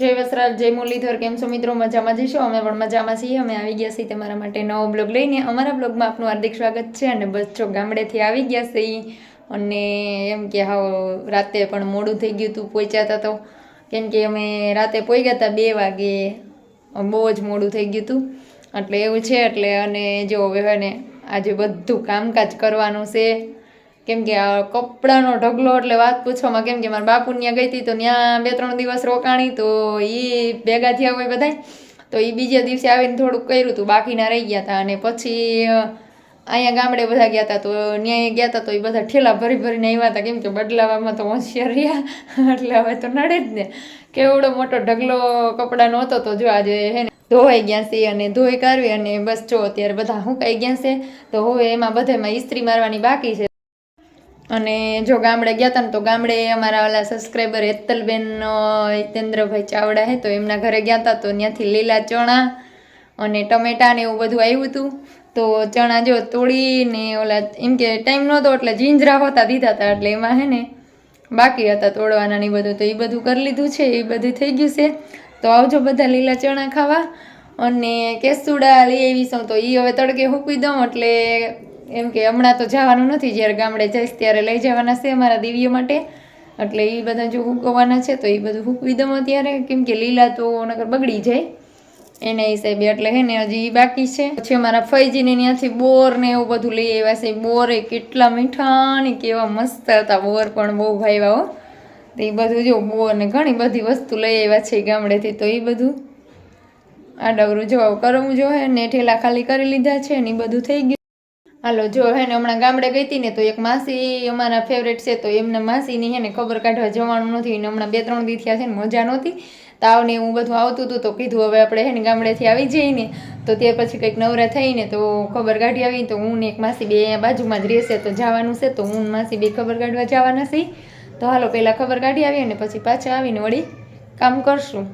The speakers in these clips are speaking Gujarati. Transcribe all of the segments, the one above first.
જય વસરાજ જય મુરલીધર, કેમ છો મિત્રો? મજામાં જઈશો અમે પણ મજામાં છીએ. અમે આવી ગયા છીએ તમારા માટે નવો બ્લોગ લઈને. અમારા બ્લોગમાં આપનું હાર્દિક સ્વાગત છે અને જો ગામડેથી આવી ગયા છે. ઈ. અને એમ કે હાવ રાતે પણ મોડું થઈ ગયું હતું પહોંચ્યા હતા તો. કેમ કે અમે રાતે પહોંચ્યા હતા બે વાગે. બહુ જ મોડું થઈ ગયું હતું. એટલે એવું છે, એટલે અને જો હવે ને, આજે બધું કામકાજ કરવાનું છે. કેમ કે કપડાનો ઢગલો એટલે વાત પૂછવામાં કેમ કે મારા બાપુ ત્યાં ગઈ હતી તો ત્યાં બે ત્રણ દિવસ રોકાણી તો એ ભેગા થયા હોય બધાય. તો એ બીજા દિવસે આવીને થોડુંક કર્યું હતું બાકીના રહી ગયા હતા અને પછી અહીંયા ગામડે બધા ગયા હતા તો ત્યાં ગયા હતા તો એ બધા ઠેલા ભરી ભરીને આવ્યા હતા કેમ કે બદલાવામાં તો હોશિયાર રહ્યા. એટલે હવે તો નડે જ ને. કેવડો મોટો ઢગલો કપડાનો હતો તો જો આજે હે ને ધોવાઈ ગયા છે અને ધોઈ કાઢવી અને બસ જો અત્યારે બધા હુંકાઈ ગયા છે. તો હવે એમાં બધામાં ઇસ્ત્રી મારવાની બાકી છે. અને જો ગામડે ગયા હતા ને તો ગામડે અમારા ઓલા સબસ્ક્રાઈબર હેતલબેન હિતેન્દ્રભાઈ ચાવડા હે, તો એમના ઘરે ગયા હતા તો ત્યાંથી લીલા ચણા અને ટમેટા ને એવું બધું આવ્યું હતું તો ચણા જો તોડીને ઓલા, એમ કે ટાઈમ નહોતો એટલે જીંજરા હોતા દીધા હતા એટલે એમાં હે ને બાકી હતા તોડવાના ને બધું. તો એ બધું કરી લીધું છે, એ બધું થઈ ગયું છે. તો આવજો બધા લીલા ચણા ખાવા. અને કેસુડા લઈ આવીશું તો એ હવે તડકે હૂકવી દઉં એટલે એમ કે હમણાં તો જવાનું નથી, જ્યારે ગામડે જઈશ ત્યારે લઈ જવાના છે અમારા દિવ્ય માટે. એટલે એ બધા જો હૂકવવાના છે, તો એ બધું હૂકવી દઉં અત્યારે. કેમ કે લીલા તો નકર બગડી જાય. એના હિસાબે એટલે હે ને હજી બાકી છે. પછી અમારા ફૈજીને ત્યાંથી બોર ને એવું બધું લઈ આવ્યા છે. બોરે કેટલા મીઠા ને કેવા મસ્ત હતા બોર પણ બહુ ભાવ્યા હો. તો એ બધું જો બોર ને ઘણી બધી વસ્તુ લઈ આવ્યા છે ગામડેથી, તો એ બધું. આ ડગરું જો કરવું જો હે ને ઠેલા ખાલી કરી લીધા છે ને એ બધું થઈ ગયું. હાલો, જો હે ને હમણાં ગામડે ગઈ હતી ને તો એક માસી અમારા ફેવરેટ છે, તો એમને માસીની હે ને ખબર કાઢવા જવાનું નથી. ને હમણાં બે ત્રણ દી થયા છે ને મજા નહોતી. તાવ ને એવું બધું આવતું હતું, તો કીધું હવે આપણે હે ને ગામડેથી આવી જઈએ ને. તો તે પછી કંઈક નવરા થઈને તો ખબર કાઢી આવી તો હું ને એક માસી બે અહીંયા બાજુમાં જ રહેશે, તો જવાનું છે. તો હું માસી બે ખબર કાઢવા જવાના છીએ. તો હાલો, પહેલાં ખબર કાઢી આવીએ ને પછી પાછા આવીને વળી કામ કરશું.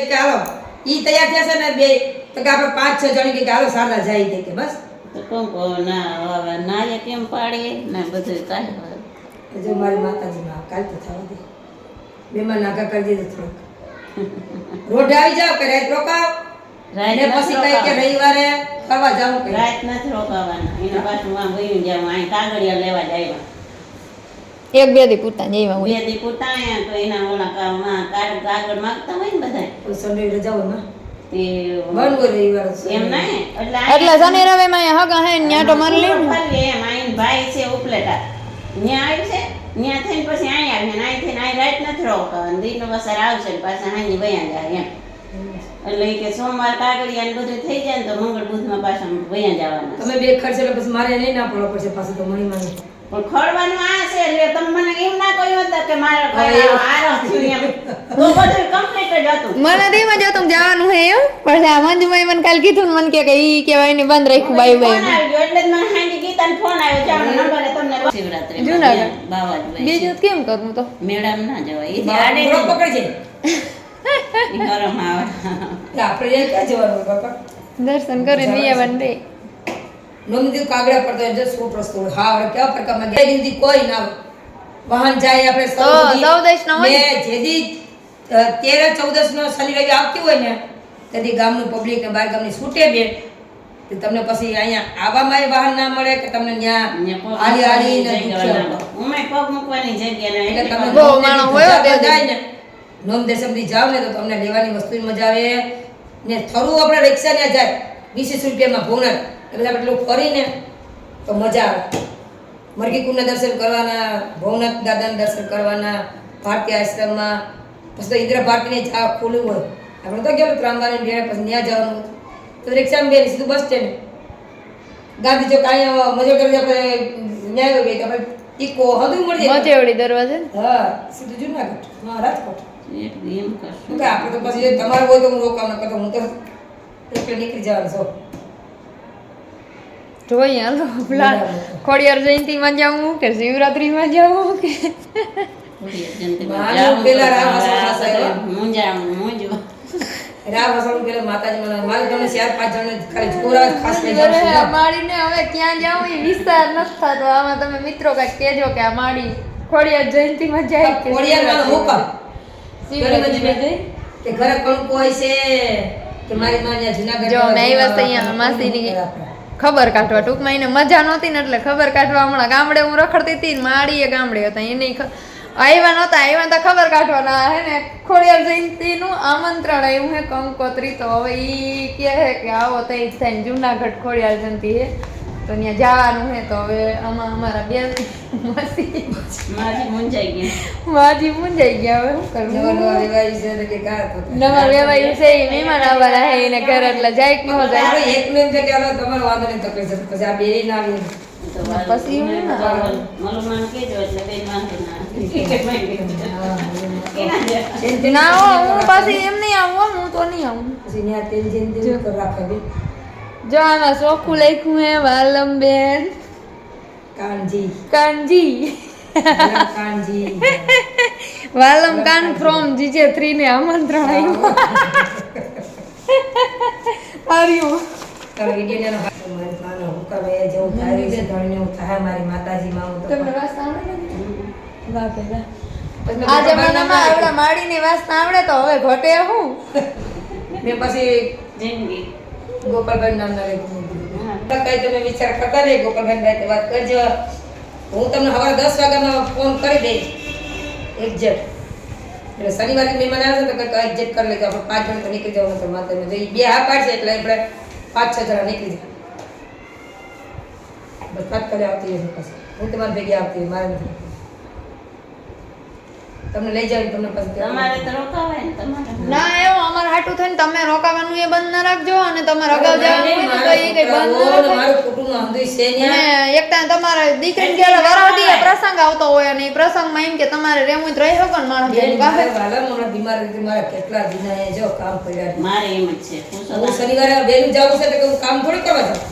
ચાલો એ તૈયાર થયા છે ને બે, તો કે આપણે પાંચ છ જણી કે હાલો સારા જાય કે બસ. કંકો ના નાય કેમ પાડીએ ને બધું કાઢે જો મારી માતાજી માં કાલ તો થવા દે. મહેમાન નાકા કરી દીધું થોડુંક. રોડ આવી જાવ કે રાત રોકાવ? રાત પછી કઈ કે રવિવારે ફરવા જાવું કે રાત નથી રોકાવાના. એના પાછું આમ વયું જવાનું અહીં કાગળિયા લેવા જાય એક બે દી પૂરતા જઈમાં બે દી પૂતાયા તો એના ઓલા કાગળ કાગળ માંગતા હોય ને બધા સમય રજા હોય એટલે શનિ રવિ માં હગા હે ન્યા તો મારી લે ને ફરીએ એમ આઈને ભાઈ છે ઉપલેટા. ત્યાં આવી છે? ત્યાં થઈને પછી અહીં આવીએ ને અહીં થઈને અહીં રાત નથી રોકાવાનું દીનો વસાર આવશે ને પાછા અહીં વયા જાય એમ. એટલે કે સોમવાર કાગળિયા ને બધું થઈ જાય ને તો મંગળ બુધમાં પાછા વયા જવાના તમે બે ખર્ચે પછી મારે નહીં ના પડવો પડશે પાછું તો મણી માની પણ આ છે એટલે તમે મને એમ ના કહ્યું હતું કે મારે હતું. મને તેમાં જો તું જવાનું હે એમ. પણ આ મંજુભાઈ મને કાલ કીધું મને કે કે ઈ કેવાય ને બંધ રાખ્યું બાય ગયો એટલે જ મને હાંડી ગીતાને ફોન આવ્યો ચાલો નંબરે તમને શિવરાત્રી જુનાગઢ. બાવા બીજું કેમ કરું તો? મેડમ ના જવાય. ઈ આડે પકડજે ઈ હરમ આવે. આપણે ક્યાં જવાનું બાપા? દર્શન કરીને દે નોંધી કાગડા પર તો એટલે શું પ્રશ્ન હા હવે કેવા પ્રકારમાં ગયા દીદી કોઈ ના વાહન જાય આપણે સૌ ચૌદશ નો હોય. જેદી તેર ચૌદશ નો શનિ રવિ આવતી હોય ને તેથી ગામનું પબ્લિક ને બહાર ગામની છૂટે બે. તમને પછી અહીંયા આવામાં વાહન ના મળે કે તમને ત્યાં આડી આડી ને. ઉમે પગ મૂકવાની જગ્યા ને એટલે તમે બહુ માણો હોય જાય ને નોમ દેશમથી જાવ ને તો તમને લેવાની વસ્તુ મજા આવે. ને થરું આપણે રિક્ષા ને જાય. વીસ રૂપિયામાં ભવનાથ એટલે આપણે એટલું ફરીને તો મજા આવે. મરઘી કુંડના દર્શન કરવાના ભવનાથ દાદાના દર્શન કરવાના ભારતીય આશ્રમમાં પછી તો ઇન્દ્ર ભારતીને જા ખુલ્લું હોય. આપણે તો કેવું ત્રાંબાની બેને પછી ત્યાં જવાનું. તો રિક્ષામાં બેની સીધું બસ સ્ટેન્ડ. ગાંધી જો કાંઈ મજા કરી આપણે ન્યાય ગઈ તો આપણે ઈકો હદું મળી જાય. મજેવડી દરવાજે? હા સીધું જુનાગઢ હા રાજકોટ. એમ કરશું. આપણે તો પછી તમારે હોય તો હું રોકાવ ન કરતો હું તો નીકળી જવાનું છો જોઈએ હાલો. પ્લાન ખોડિયાર જયંતિમાં જાવું કે શિવરાત્રી માં જાવું કે? માળીને હવે ક્યાં જાવું એ વિસ્તાર નથી થતો. આમાં તમે મિત્રો કઈ કેજો કે આ માળી ખોડિયાર જયંતિમાં જાય કે ખોડિયારમાં શિવરાત્રીમાં? કે ઘરે કંકુ હોય છે કે મારી માં જુનાગઢ જો અહીંયા માસીની ખબર કાઢવા ટૂંકમાં એને મજા નહોતી ને એટલે ખબર કાઢવા હમણાં ગામડે હું રખડતી હતી ને માડીએ ગામડે હતા. એને આવ્યા નહોતા, આવ્યા તો ખબર કાઢવાના હે ને ખોડિયાર જયંતિનું આમંત્રણ આવ્યું હે કંકોત્રી. તો હવે ઈ કહે કે આવો તો થાય જુનાગઢ ખોડિયાર જયંતિ હે. તો ત્યાં જવાનું હે તો હવે આમાં અમારા બે માસી મારી મુંજાઈ ગયા. માજી મુંજાઈ ગયા હવે શું કરવું? નવા વેવાઈ છે એટલે કે નવા વેવાયું છે એ મહેમાન આવવાના હે એને ઘર એટલે જાય કે ન જાય. તો એકને એમ કે ચાલો તમારો વાંધો નહીં તો કહી શકો પછી આ બે ના આવી પછી એવું ના. આવે. મલુમાન કહેજો એટલે બેન વાંધો ના ના હો હું પાછી એમ નહીં આવું હું તો નહીં આવું. પછી ત્યાં તેલ જેમ કર રાખે બે. જો આમાં ચોખ્ખું લખ્યું હે વાલમબેન. કાનજી. કાનજી. કાનજી. વાલમ કાન ફ્રોમ જીજે થ્રી ને આમંત્રણ આવ્યું. આવ્યું આ જમાનામાં આવડા માળીની વાસના આવડે તો હવે ઘટે હું. ને પછી જિંદગી. ગોપાલભાઈ નામના વ્યક્તિને કઈ તમે વિચાર કરતા નહીં ગોપાલભાઈ વાત કરજો. હું તમને સવારે દસ વાગ્યામાં ફોન કરી દઈશ. એક્ઝેક્ટ એટલે શનિવારે મહેમાન આવે તો કંઈક એક્ઝેક્ટ કરી લેજો આપણે પાંચ મિનિટ નીકળી જવાનું તો માતા જો બે હા પાડશે એટલે આપણે પાંચ છ જણા નીકળી જાય બસ તાત્કાલિક આવતી રહેશે પછી. હું તમારી ભેગી આવતી રહી, મારે નથી. તમને લઈ જાવ તમને પછી તમારે તો રોકાવાય ને તમારે. ના એવો અમારે હાટું થઈને તમે રોકાવાનું એ બંધ ના રાખજો અને તમારે અગાઉ જવાનું હોય તો એ કઈ બંધ ના મારું મારું કુટુંબ આંધું છે ને ત્યાં. એક ટાઈમ તમારે દીકરીને ગેલા વરાવતી પ્રસંગ આવતો હોય અને એ પ્રસંગમાં એમ કે તમારે રહેવું જ રહી શકો ને માણસ બેન, એની વાલા હમણાં બીમાર હતી મારા કેટલા દિના એ જો કામ પડ્યા મારે એમ જ છે. હું શનિવારે વહેલું જાવું છે તો હું કામ થોડી કરવા જાઉં?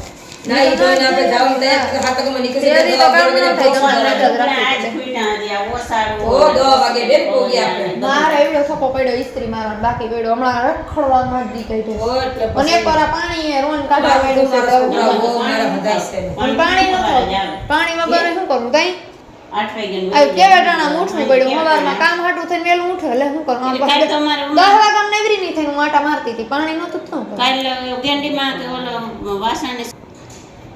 ના એ જોઈને આપણે તૈયાર તો હાથ જાય, શેરી દવા તો કામ ના થાય, પગમાં તમારે પગમાં જ આજ ખુલ્યા હજી આ ઓસાડું. ઓ, દસ વાગે બેન પોગી આપણે. મારે એવડો સપો પડ્યો ઇસ્ત્રી મારવાનો બાકી પડ્યો હમણાં દી કઈ ઓ, એટલે અને એક આ પાણી એ રોન કાઢવા માંડ્યું છે તો- મારા બધાય છે. પાણી આવે. પાણીમાં બને શું કરું કઈ? પાણી નતું તો કે વાસણ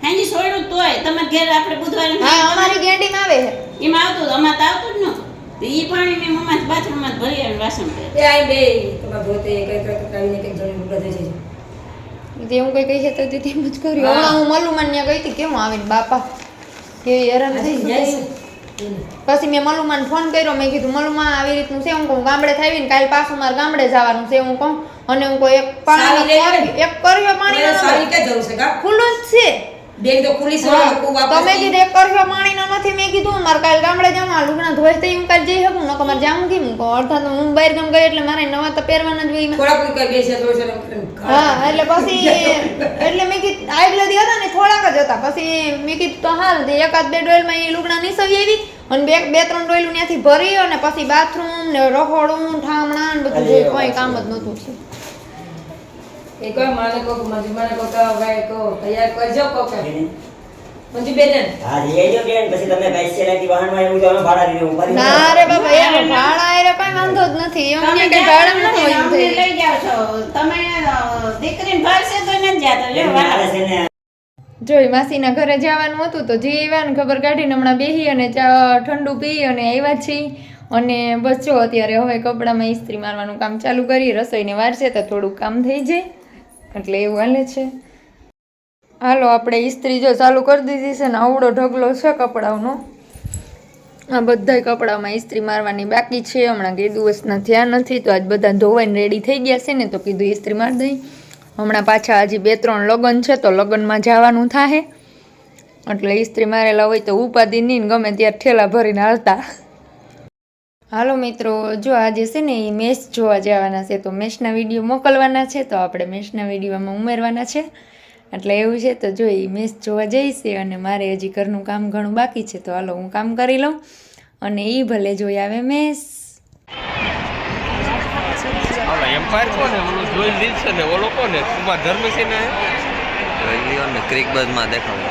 હાજી છોડ્યું તોય. તમાર ઘેર આપણે બુધવારે હા અમારી ગેંડીમાં આવે છે. એમાં આવતું અમારે તો આવતું જ નહોતું. તો ઈ પાણી મેં મમ્મા બાથરૂમમાં જ ભરી આવીને વાસણ કર્યા. એ આઈ બે. તમાર ભોતે કંઈક કંઈક આવીને કંઈક જણી લુગડા થઈ જશે. તે હું કઈ કહી હતી તેમ જ કર્યું. હમણાં હું મલુમાન ત્યાં ગઈ હતી કેમ આવીને બાપા? કે હેરાન થઈ જાય પછી મેં મલુમાન ફોન કર્યો. મેં કીધું મલુમા આવી રીતનું છે? હું કહું ગામડે થાવીને કાલ પાછું મારે ગામડે જવાનું છે હું કહું. અને હું કહું એક પાણી. એક કર્યો પાણી છે ખુલ્લું જ છે. બેન તો ખુલ્લી છે હા, લોકો તમે કીધું એક કર્યો પાણીનો નથી મેં કીધું મારે કાલ ગામડે જવા લુગણા ધોઈ તો હું કાલ જઈ શકું નકર મારે જાઉં કેમ? કહું અડધા તો હું બહાર ગામ ગઈ એટલે મારે નવા તો પહેરવાના જ હોય થોડા કોઈ કઈ બેસે થોડો હા એટલે પછી એટલે મેં કીધું આગલા દી હતા ને થોડાક જ હતા. પછી મેં કીધું તો હાલ તે એકાદ બે ડોલમાં એ લુગણા નીસવી આવી અને બે બે ત્રણ ડોયલું ત્યાંથી ભરી અને પછી બાથરૂમ ને રહોડું ઠામણા ને બધું કોઈ કામ જ નહોતું થયું. એ કોઈ માને કોક મંજુ માને કોક ભાઈ કો તૈયાર કરજો કોક મંજુ બેન. હા લઈ બેન પછી તમને પૈસા લાગી વાહનમાં એવું તો ભાડા દીધું ઉપાડી ના રે બાબા એનો ભાડા એ કઈ વાંધો જ નથી. એમ તમે ભાડા ન હોય એમ લઈ જાઓ છો. તમે દીકરીને ભાળશે તો નથી જાતો લ્યો, વાળા. છે ને. જોઈ માસીના ઘરે જવાનું હતું તો જઈ આવ્યા ને ખબર કાઢીને હમણાં બેહી અને ચા ઠંડુ પી અને આવ્યા છીએ. અને બસ જો અત્યારે હવે કપડામાં ઇસ્ત્રી મારવાનું કામ ચાલુ કરી રસોઈને વારજે તો થોડું કામ થઈ જાય. એટલે એવું હાલે છે. હાલો, આપણે ઇસ્ત્રી જો ચાલુ કરી દીધી છે ને, આવડો ઢગલો છે કપડાઓનો આ બધાય કપડામાં ઇસ્ત્રી મારવાની બાકી છે. હમણાં કે દિવસના થયા નથી, તો આજ બધા ધોવાઈને રેડી થઈ ગયા છે ને, તો કીધું ઇસ્ત્રી મારી દઈ. હમણાં પાછા હજી બે ત્રણ લગ્ન છે, તો લગ્નમાં જવાનું થાહે. એટલે ઇસ્ત્રી મારેલા હોય તો ઉપાધિ નહીં ગમે ત્યારે ઠેલા ભરીને હાલતા. હાલો મિત્રો જો આજે છે ને એ મેચ જોવા જવાના છે તો મેચના વીડિયો મોકલવાના છે તો આપણે મેચના વિડીયોમાં ઉમેરવાના છે. એટલે એવું છે તો જો એ મેચ જોવા જઈશે અને મારે હજી ઘરનું કામ ઘણું બાકી છે તો હાલો હું કામ કરી લઉં અને એ ભલે જોઈ આવે મેચ એમ્પાયર કોને? ઓલું જોઈ લીધ ને ઓલો કોને? કુમાર ધર્મસિંહ ને ને ક્રિકબઝમાં દેખાડો.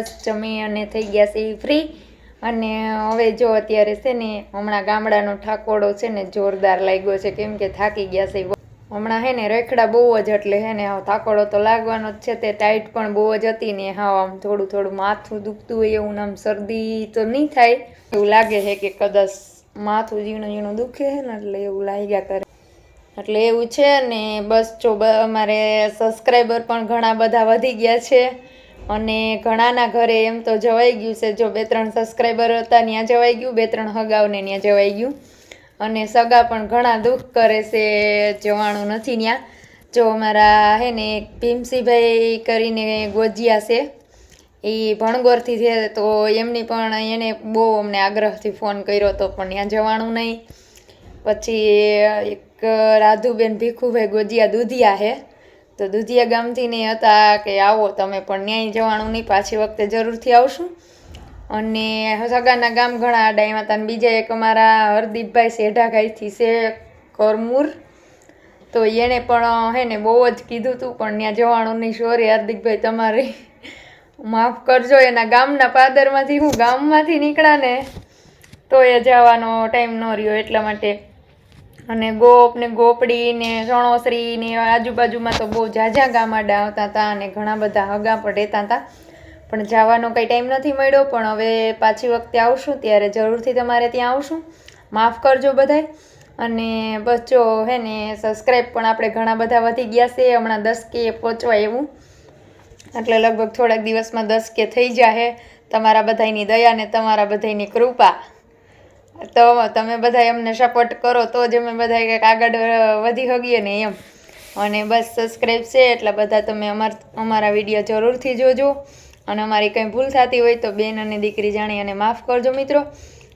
બસ જમી અને થઈ ગયા છે ફ્રી અને હવે જો અત્યારે છે ને હમણાં ગામડાનો ઠાકોડો છે ને જોરદાર લાગ્યો છે, કેમ કે થાકી ગયા છે. હમણાં હે ને રેખડા બહુ જ એટલે હે ને થાકોડો તો લાગવાનો જ છે, તે ટાઈટ પણ બહુ જ હતી ને હા આમ થોડું થોડું માથું દુખતું હોય એવું આમ શરદી તો નહીં થાય. એવું લાગે છે કે કદાચ માથું ઝીણું ઝીણું દુખે છે ને એટલે એવું લાગ્યા કરે. એટલે એવું છે ને બસ જો અમારે સબસ્ક્રાઈબર પણ ઘણા બધા વધી ગયા છે. અને ઘણાના ઘરે એમ તો જવાઈ ગયું છે. જો બે ત્રણ સબસ્ક્રાઈબર હતા, ત્યાં જવાઈ ગયું. બે ત્રણ હગાવને ત્યાં જવાઈ ગયું. અને સગા પણ ઘણા દુઃખ કરે છે, જવાનું નથી ત્યાં. જો અમારા હે ને એક ભીમસીભાઈ કરીને ગોજિયા છે, એ ભણગોરથી છે, તો એમની પણ એને બહુ અમને આગ્રહથી ફોન કર્યો હતો પણ ત્યાં જવાનું નહીં. પછી એક રાધુબેન ભીખુભાઈ ગોજિયા દુધિયા હે તો દુધિયા ગામથી ને હતા કે આવો, તમે પણ ન્યાય જવાનું નહીં પાછી વખતે જરૂરથી આવશું. અને સગાના ગામ ઘણા આડાયમાં હતા. બીજા એક અમારા હરદીપભાઈ સેઢાગાઈથી છે કરમૂર. તો એણે પણ, હે ને, બહુ જ કીધું હતું પણ ત્યાં જવાનું નહીં સોરી હાર્દિકભાઈ, તમારે માફ કરજો, એના ગામના પાદરમાંથી હું ગામમાંથી નીકળ્યા ને, તો એ જવાનો ટાઈમ ન રહ્યો એટલા માટે. અને ગોપ ને ગોપડી ને સણોસરી ને આજુબાજુમાં તો બહુ ઝાઝા ગામડા આવતા હતા અને ઘણા બધા હગા પણ રહેતા હતા. પણ જવાનો કંઈ ટાઈમ નથી મળ્યો, પણ હવે પાછી વખતે આવશું, ત્યારે જરૂરથી તમારે ત્યાં આવશું. માફ કરજો બધાય. અને બસ જો હે ને સબસ્ક્રાઈબ પણ આપણે ઘણા બધા વધી ગયા છે, હમણાં દસ કે પહોંચવા એવું. એટલે લગભગ થોડાક દિવસમાં દસ કે થઈ જાહે. તમારા બધાયની દયા ને તમારા બધાયની કૃપા. તો તમે બધા અમને સપોર્ટ કરો, તો જ અમે બધા કંઈક આગળ વધી શકીએ ને એમ. અને બસ સબસ્ક્રાઈબ છે, એટલે બધા તમે અમાર, અમારા વીડિયો જરૂરથી જોજો. અને અમારી કંઈ ભૂલ થતી હોય તો બેન અને દીકરી જાણી અને માફ કરજો મિત્રો.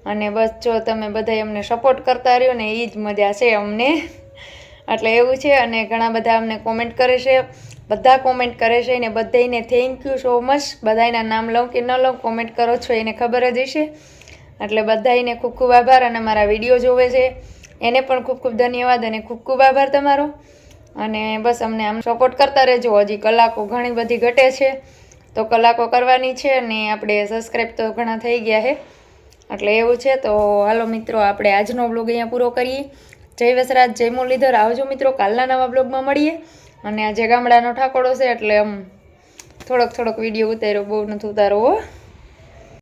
અને બસ જો તમે બધા અમને સપોર્ટ કરતા રહ્યો ને એ જ મજા છે અમને. એટલે એવું છે, અને ઘણા બધા અમને કોમેન્ટ કરે છે. બધા કોમેન્ટ કરે છે ને બધાને થેન્ક યુ સો મચ બધાના નામ લઉં કે ન લઉં કોમેન્ટ કરો છો એને ખબર જ હશે. એટલે બધાને ખૂબ ખૂબ આભાર અને મારા વીડિયો જોવે છે. એને પણ ખૂબ ખૂબ ધન્યવાદ અને ખૂબ ખૂબ આભાર તમારો. અને બસ અમને આમ સપોર્ટ કરતા રહેજો. હજી કલાકો ઘણી બધી ઘટે છે. તો કલાકો કરવાની છે અને આપણે સબસ્ક્રાઈબ તો ઘણા થઈ ગયા છે. એટલે એવું છે. તો હાલો મિત્રો, આપણે આજનો બ્લોગ અહીંયા પૂરો કરીએ. જય વસરાજ, જય મુરલીધર. આવજો મિત્રો, કાલના નવા બ્લોગમાં મળીએ. અને આજે ગામડાનો ઠાકોડો છે એટલે આમ થોડોક થોડોક વીડિયો ઉતાર્યો. બહુ નથી ઉતારો હો.